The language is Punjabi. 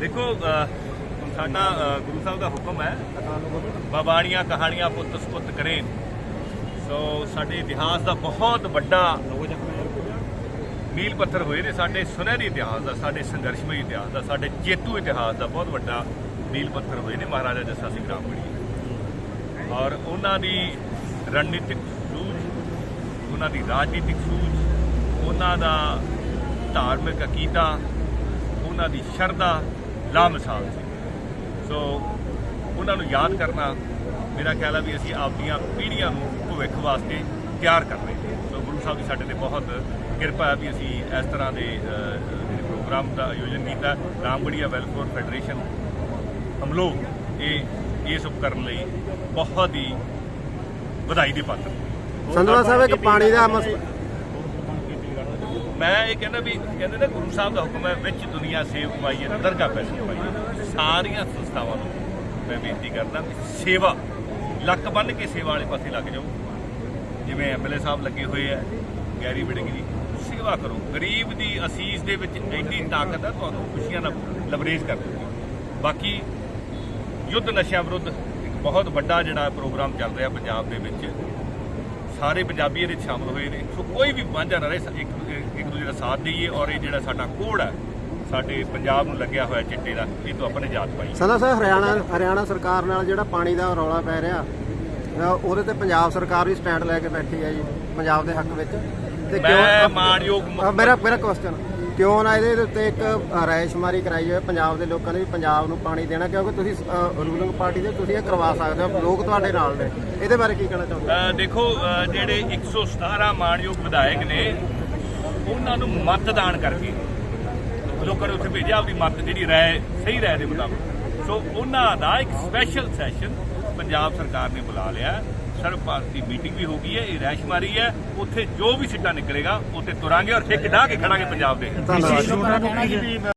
ਦੇਖੋ ਅ, ਸਾਡਾ ਗੁਰੂ ਸਾਹਿਬ ਦਾ ਹੁਕਮ ਹੈ ਬਾਬਾਣੀਆਂ ਕਹਾਣੀਆਂ ਪੁੱਤ ਸੁਪੁੱਤ ਕਰੇ। ਸੋ ਸਾਡੇ ਇਤਿਹਾਸ ਦਾ ਬਹੁਤ ਵੱਡਾ ਮੀਲ ਪੱਥਰ ਹੋਏ ਨੇ ਸਾਡੇ ਸੁਨਹਿਰੀ ਇਤਿਹਾਸ ਦਾ ਸਾਡੇ ਸੰਘਰਸ਼ਮਈ ਇਤਿਹਾਸ ਦਾ ਸਾਡੇ ਚੇਤੂ ਇਤਿਹਾਸ ਦਾ ਬਹੁਤ ਵੱਡਾ ਮੀਲ ਪੱਥਰ ਹੋਏ ਨੇ ਮਹਾਰਾਜਾ ਜੱਸਾ ਸਿੰਘ ਰਾਮਗੜ੍ਹੀ ਔਰ ਉਹਨਾਂ ਦੀ ਰਣਨੀਤਿਕ ਸੂਝ ਉਹਨਾਂ ਦੀ ਰਾਜਨੀਤਿਕ ਸੂਝ ਉਹਨਾਂ ਦਾ ਧਾਰਮਿਕ ਅਕੀਦਾ ਉਹਨਾਂ ਦੀ ਸ਼ਰਧਾ ਲਾਮਿਸਾਲ ਸੀ। ਸੋ ਉਹਨਾਂ ਨੂੰ ਯਾਦ ਕਰਨਾ ਮੇਰਾ ਖਿਆਲ ਹੈ ਵੀ ਅਸੀਂ ਆਪਣੀਆਂ ਪੀੜ੍ਹੀਆਂ ਨੂੰ ਭਵਿੱਖ ਵਾਸਤੇ ਤਿਆਰ ਕਰ ਰਹੇ ਹਾਂ। ਸੋ ਗੁਰੂ ਸਾਹਿਬ ਦੀ ਸਾਡੇ ਤੇ ਬਹੁਤ ਕਿਰਪਾ ਹੈ ਵੀ ਅਸੀਂ ਇਸ ਤਰ੍ਹਾਂ ਦੇ ਪ੍ਰੋਗਰਾਮ ਦਾ ਆਯੋਜਨ ਕੀਤਾ। ਰਾਮਗੜੀਆ ਵੈਲਫੇਅਰ ਫੈਡਰੇਸ਼ਨ ਹਮਲੋ ਇਹ ਇਸ ਉਪਕਰਨ ਲਈ ਬਹੁਤ ਹੀ ਵਧਾਈ ਦੇ ਪਾਤਰ। ਸੰਧਵਾ ਸਾਹਿਬ ਇੱਕ ਪਾਣੀ ਦਾ ਮਸਲਾ ਮੈਂ ਇਹ ਕਹਿੰਦਾ ਵੀ ਕਹਿੰਦੇ ਨੇ ਗੁਰੂ ਸਾਹਿਬ ਦਾ ਹੁਕਮ ਹੈ, ਵਿੱਚ ਦੁਨੀਆ ਸੇਵ ਪਾਈਏ ਨਾ ਦਰਗਾਹ ਪੈਸੇ ਪਾਈਏ ਸਾਰੀਆਂ ਸੰਸਥਾਵਾਂ ਨੂੰ ਮੈਂ ਬੇਨਤੀ ਕਰਦਾ ਵੀ ਸੇਵਾ, ਲੱਕ ਬੰਨ ਕੇ ਸੇਵਾ ਵਾਲੇ ਪਾਸੇ ਲੱਗ ਜਾਓ। ਜਿਵੇਂ ਐਮਐਲਏ ਸਾਹਿਬ ਲੱਗੇ ਹੋਏ ਆ, ਗੈਰੀ ਵਿੜਗਰੀ ਸੇਵਾ ਕਰੋ। ਗਰੀਬ ਦੀ ਅਸੀਸ ਦੇ ਵਿੱਚ ਇੰਨੀ ਤਾਕਤ ਹੈ ਤੁਹਾਨੂੰ ਖੁਸ਼ੀਆਂ ਨਾਲ ਲਬਰੇਜ਼ ਕਰ ਦਿੰਦੀ ਬਾਕੀ ਯੁੱਧ ਨਸ਼ਿਆਂ ਵਿਰੁੱਧ ਇੱਕ ਬਹੁਤ ਵੱਡਾ ਜਿਹੜਾ ਪ੍ਰੋਗਰਾਮ ਚੱਲ ਰਿਹਾ ਪੰਜਾਬ ਦੇ ਵਿੱਚ ਸਾਰੇ ਪੰਜਾਬੀ ਇਹਦੇ ਸ਼ਾਮਲ ਹੋਏ ਨੇ। ਸੋ ਕੋਈ ਵੀ ਵਾਂਝਾ ਨਾ ਰਹੇ ਇੱਕ ਇੱਕ ਦੂਜੇ ਦਾ ਸਾਥ ਦਈਏ ਔਰ ਇਹ ਜਿਹੜਾ ਸਾਡਾ ਕੋਡ ਹੈ ਸਾਡੇ ਪੰਜਾਬ ਨੂੰ ਲੱਗਿਆ ਹੋਇਆ ਚਿੱਟੇ ਦਾ ਇਹ ਤੋਂ ਆਪਾਂ ਨਿਜਾਤ ਪਾਈ। ਸੰਧਵਾ ਸਾਹਿਬ ਹਰਿਆਣਾ ਹਰਿਆਣਾ ਸਰਕਾਰ ਨਾਲ ਜਿਹੜਾ ਪਾਣੀ ਦਾ ਰੌਲਾ ਪੈ ਰਿਹਾ ਉਹਦੇ ਤੇ ਪੰਜਾਬ ਸਰਕਾਰ ਵੀ ਸਟੈਂਡ ਲੈ ਕੇ ਬੈਠੀ ਹੈ ਜੀ ਪੰਜਾਬ ਦੇ ਹੱਕ ਵਿੱਚ। ਤੇ ਮੈਂ ਮਾਣਯੋਗ ਅ, ਮੇਰਾ ਮੇਰਾ ਕੁਐਸਚਨ ਕਿਉਂ ਨਾ ਇਹਦੇ ਉੱਤੇ ਇੱਕ ਅ, ਰਾਇਸ਼ਮਾਰੀ ਕਰਾਈ ਹੋਵੇ ਪੰਜਾਬ ਦੇ ਲੋਕਾਂ ਨੇ ਵੀ ਪੰਜਾਬ ਨੂੰ ਪਾਣੀ ਦੇਣਾ ਕਿਉਂਕਿ ਤੁਸੀਂ ਰੂਲਿੰਗ ਪਾਰਟੀ ਦੇ ਤੁਸੀਂ ਇਹ ਕਰਵਾ ਸਕਦੇ ਹੋ ਲੋਕ ਤੁਹਾਡੇ ਨਾਲ ਨੇ। ਇਹਦੇ ਬਾਰੇ ਕੀ ਕਹਿਣਾ ਚਾਹੁੰਦੇ ਅ, ਦੇਖੋ ਅ, ਜਿਹੜੇ 117 ਮਾਣਯੋਗ ਵਿਧਾਇਕ ਨੇ ਉਹਨਾਂ ਨੂੰ ਮਤਦਾਨ ਕਰਕੇ ਲੋਕਾਂ ਨੇ ਉੱਥੇ ਭੇਜਿਆ ਆਪਦੀ ਮਤ ਜਿਹੜੀ ਰਾਏ ਸਹੀ ਰਾਏ ਦੇ ਮੁਤਾਬਕ। ਸੋ ਉਹਨਾਂ ਦਾ ਇੱਕ ਸਪੈਸ਼ਲ ਸੈਸ਼ਨ ਪੰਜਾਬ ਸਰਕਾਰ ਨੇ ਬੁਲਾ ਲਿਆ। ਸਰਵ ਭਾਰਤੀ ਮੀਟਿੰਗ ਵੀ ਹੋ ਗਈ ਹੈ ਇਹ ਰੈਸ਼ਮਾਰੀ ਹੈ। ਉੱਥੇ ਜੋ ਵੀ ਸਿੱਟਾ ਨਿਕਲੇਗਾ ਉੱਥੇ ਤੁਰਾਂਗੇ ਔਰ ਠੇਕੇ ਢਾਹ ਕੇ ਖੜਾਂਗੇ ਪੰਜਾਬ ਦੇ। ਧੰਨਵਾਦ।